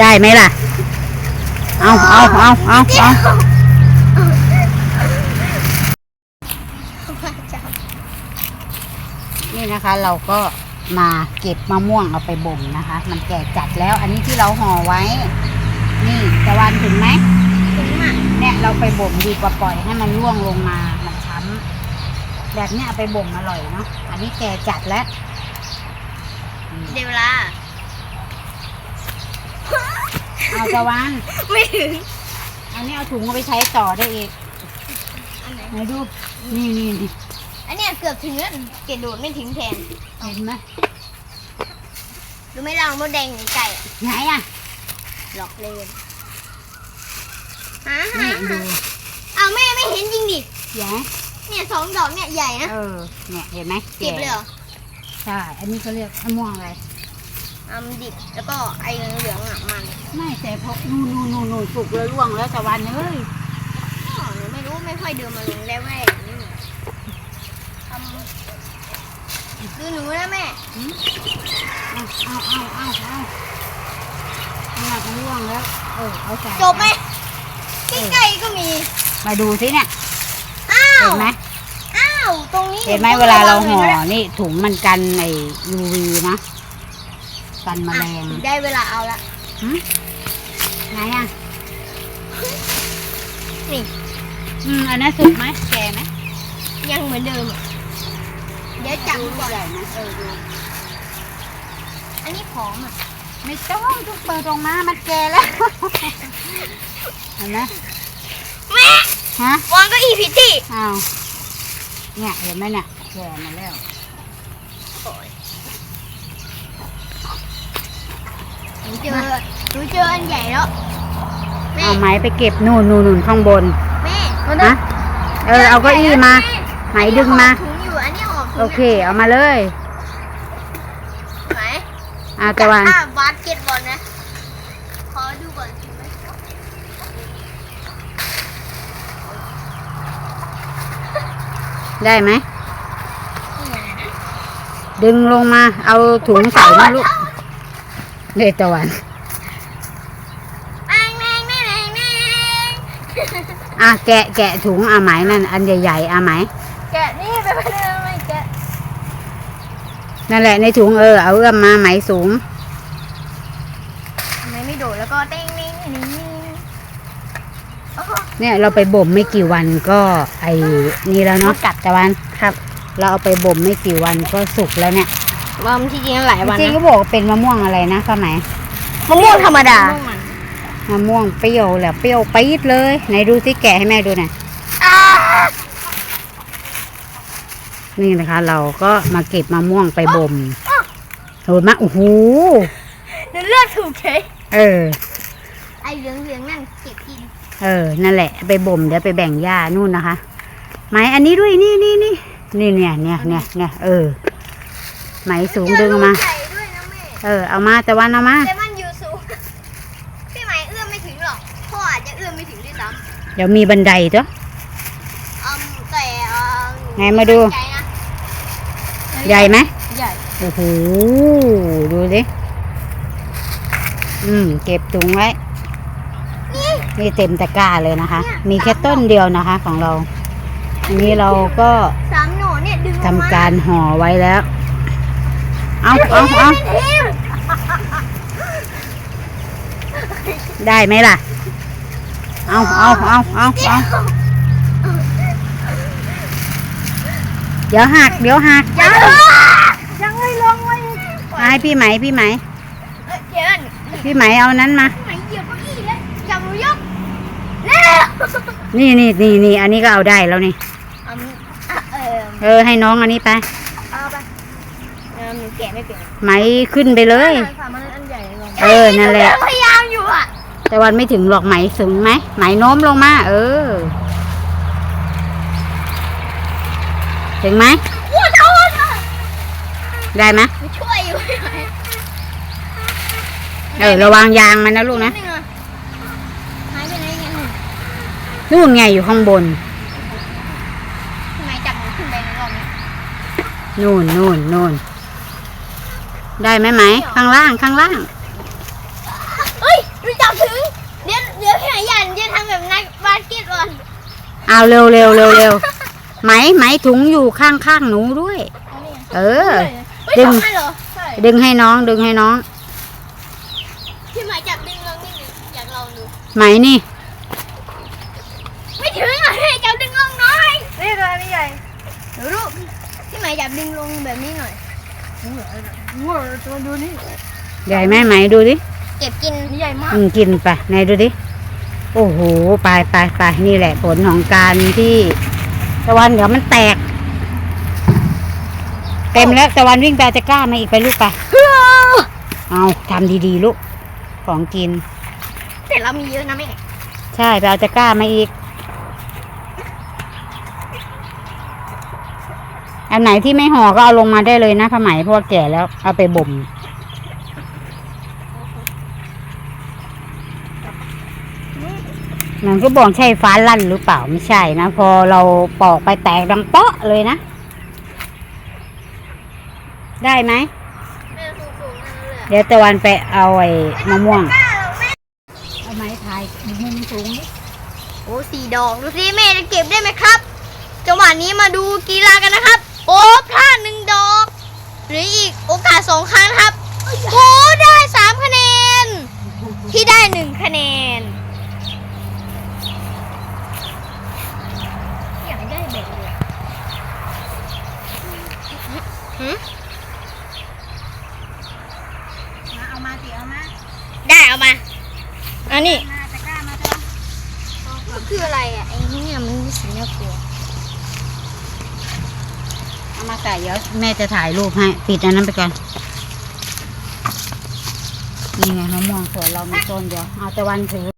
ได้ไหมล่ะ เอาเอาเอาเอาเอานี่นะคะเราก็มาเก็บมะม่วงเอาไปบ่มนะคะ มันแก่จัดแล้ว อันนี้ที่เราห่อไว้ นี่ตะวันถึงไหมถึงอะเนี่ยเราไปบ่มดีกว่าปล่อยให้มันร่วงลงมา มันช้ำแบบเนี้ยเอาไปบ่มอร่อยเนาะ อันนี้แก่จัดแล้วอืมเดี๋ยวเวลา เอาตะวันไม่ถึง อันนี้เอาถุงเอาไปใช้ต่อได้อีกอันไหนไหนดู นี่นี่นี่อันเนี้ยเกือบถึงแล้วเกดโดดไม่ถึงแทนเห็นไหมดูไม่ลองมดแดงหรือไก่อะไหนอะหลอกเล่นฮะนี่ฮะดูเอาแม่ไม่เห็นจริงดิ แย่เนี่ยสองดอกเนี่ยใหญ่นะ เออเนี่ยเห็นไหมเก็บเลยเหรอ ใช่ อันนี้เขาเรียกมะม่วงอะไร อำดิบแล้วก็ไอ้เหลืองๆอะมันไม่แต่พอนู่นนู่นนู่นนู่นสุกแล้วร่วงแล้วตะวันเอ้ยอ๋อหนูไม่รู้ไม่ค่อยเดินมาลงแล้วแม่นี่ทำดูหนูนะแม่เอาเอาเอาเอาเอาเนี่ยมันร่วงแล้วเออเอาใส่จบไหมใกล้ๆก็มีมาดูสิเนี่ยอ้าวเห็นไหมอ้าวตรงนี้เห็นไหมนูเวลาเราต้องห่อระวังน่ยนะนี่ถุงมันกันไอ้ UV นะ กันแมลงอะได้เวลาเอาละหึไหนอะนี่อืมอันนั้นสุกไหมแก่ไหมยังเหมือนเดิมอะเดี๋ยวจับก่อนใหญ่นะเออดูอันนี้ผอมอะไม่ต้องทุกเปิดออกมามันแก่แล้วเห็นไหมแม่ฮะวางเก็อีผิดที่อ้าวเนี่ยเห็นไหมเนี่ยแก่มาแล้ว นูเจอหนูเจออันใหญ่แล้วแม่เอาไม้ไปเก็บนู่นนู่นนู่นข้างบนแม่ฮะเออเอาเก้าอี้มาไหนดึงมา ถุงอยู่อันนี้ออกถุงโอเค เอามาเลยไหนอ่าตะวันอะบาสเกตบอลนะขอดูก่อนถุงไหมได้ไหมนี่ไงนะดึงลงมา เอาถุงใส่นะลูก เลยตะวันแมงแมงแมงแมงแมงอะแกะแกะถุงอะไหมนั่นอันใหญ่ๆอะไหมแกะนี่ไปไปเลยไม่แกะนั่นแหละในถุงเออเอาเอื้อมมาไหมสูงทำไมไม่โดดแล้วก็เต้งเต้งนี่โอ้โหเนี่ยเราไปบ่มไม่กี่วันก็ไอ้นี่แล้วเนาะกัดตะวันครับ เราเอาไปบ่มไม่กี่วันก็สุกแล้วเนี่ย ว่ามันที่จริงหลายวันจริงนะๆก็บอกว่าเป็นมะม่วงอะไรนะป้าไหมมะม่วงธรรมดามะม่วงเปรี้ยวแหละเปรี้ยวปี๊ดเลยไหนดูสิแกะให้แม่ดูหน่อยนี่นะคะ เราก็มาเก็บมะม่วงไปบ่มโหมะโอ้โหหนูเลือกถูกเฉยเออ ไอ้เหลืองเหลืองๆนั่นเก็บกินเออ นั่นแหละ ไปบ่มเดี๋ยวไปแบ่งหญ้านู่นนะคะไหมอันนี้ด้วยนี่นี่นี่นี่เนี่ยเนี่ยเนี่ยเนี่ยเออ ไหมสูงดึงมาใหญ่ด้วยนะแม่ เออเอามาแต่วันเอามา แต่มันอยู่สูง พี่ไหมเอื้อมไม่ถึงหรอก พ่ออาจจะเอื้อมไม่ถึงด้วยซ้เดี๋ยวมีบันไดจ้ะำอืมแต่เอ่อไหนมาดูใหญ่นะใหญ่ไหมใหญ่โอ้โหดูดิอืม เก็บถุงไว้นี่เต็มตะกร้าเลยนะคะ มีแค่ต้นเดียวนะคะของเรา อันนี้เราก็สามหน่อเนี่ยดึงอทำอกมากา รห่อไว้แล้ว เอาเอาเอาเอ็มได้ไหมล่ะ เอาเอาเอาเอาเอาเดี๋ยวหัก เดี๋ยวหักยังยังไม่ลงเลยมาให้พี่ไหมพี่ไหมเอ้ยเดี๋ยวก่อนพี่ไหมเอานั้นมาไหนเหยียบเก้าอี้เลยจับหนูยกเร็วนี่นี่นี่นี่อันนี้ก็เอาได้แล้วนี่อืมอะเออเออให้น้องอันนี้ไปเอาไปเออหนู แกะไม่เป็นไหมขึ้นไปเลย สามอันอันใหญ่ลงเออนั่นแหละ พยายามอยู่อะแต่วันไม่ถึงหรอกไหมสูงไหมไหมโน้มลงมา เออ ถึงไหมว้าวโทษอะได้ไหมหนูช่วยอยู่เออระวังยางมันนะลูกนะดงอหายไปไหนเงี้ยหนูนู่นไงอยู่ข้างบนทำไมจับหนูขึ้นไปในรอบนี้นู่นนู่นนู่น ได้ไหมไหม ข้างล่างข้างล่าง เอ้ยจับถึง เดี๋ยวเดี๋ยวพี่หายยันจะทำแบบนักบาสเกตบอลเอาเร็วเร็วเร็วเร็วไหมไหมถุงอยู่ข้างข้างๆหนูด้วย เออไม่ดึง สองอันเหรอใช่ดึงให้น้องดึงให้น้อง พี่หมายจับดึงลงนิดนึงอยากลองดู ไหมนี่ ไม่ถึงอะให้จับดึงลงหน่อยนี่ตัวนี้ใหญ่ดูรูปพี่หมายจับดึงลงแบบนี้หน่อย ว้าวตัวดูนี่ใหญ่ไหมไหมดูดิเก็บกินใหญ่มากอืมกินไปไหนดูดิ โอ้โหไปไปไปนี่แหละผลของการที่ ตะวันเดี๋ยวมันแตก เต็มแล้วตะวันวิ่งไปเอาจะกล้ามาอีกไปลูกไป เอาทำดีๆลูก ของกิน แต่เรามีเยอะนะแม่ ใช่ไปเอาจะกล้ามาอีก อันไหนที่ไม่ห่อก็เอาลงมาได้เลยนะผ้าไหมเพราะว่าแก่แล้ว เอาไปบ่มมันก็บอกใช่ฟ้าลั่นหรือเปล่าไม่ใช่นะ พอเราปอกไปแตกดังเปาะเลยนะ ได้ไหม เดี๋ยวตะวันไปเอาไอ้มะม่วง เอาไม้ถ่ายมุมสูงโอ้สี่ดอก ดูสิแม่จะเก็บได้ไหมครับ จังหวะนี้มาดูกีฬากันนะครับ โอ้พลาดหนึ่งดอกเหรืออีกโอกาสสองครั้งครับโอ้ได้สามคะแนนที่ได้หนึ่งคะแนน อยากได้แบบเลยหืมมาเอามาสิเอามาได้เอามาอันนี้มาตะกร้ามาจ้ะมันคืออะไรอะไอ้นี่มันมีสีน่ากลัว เอามาใส่เดี๋ยวแม่จะถ่ายรูปให้ ปิดอันนั้นไปก่อน นี่ไงมะม่วงสวนเรามีต้นเดียว เอาตะวันถือ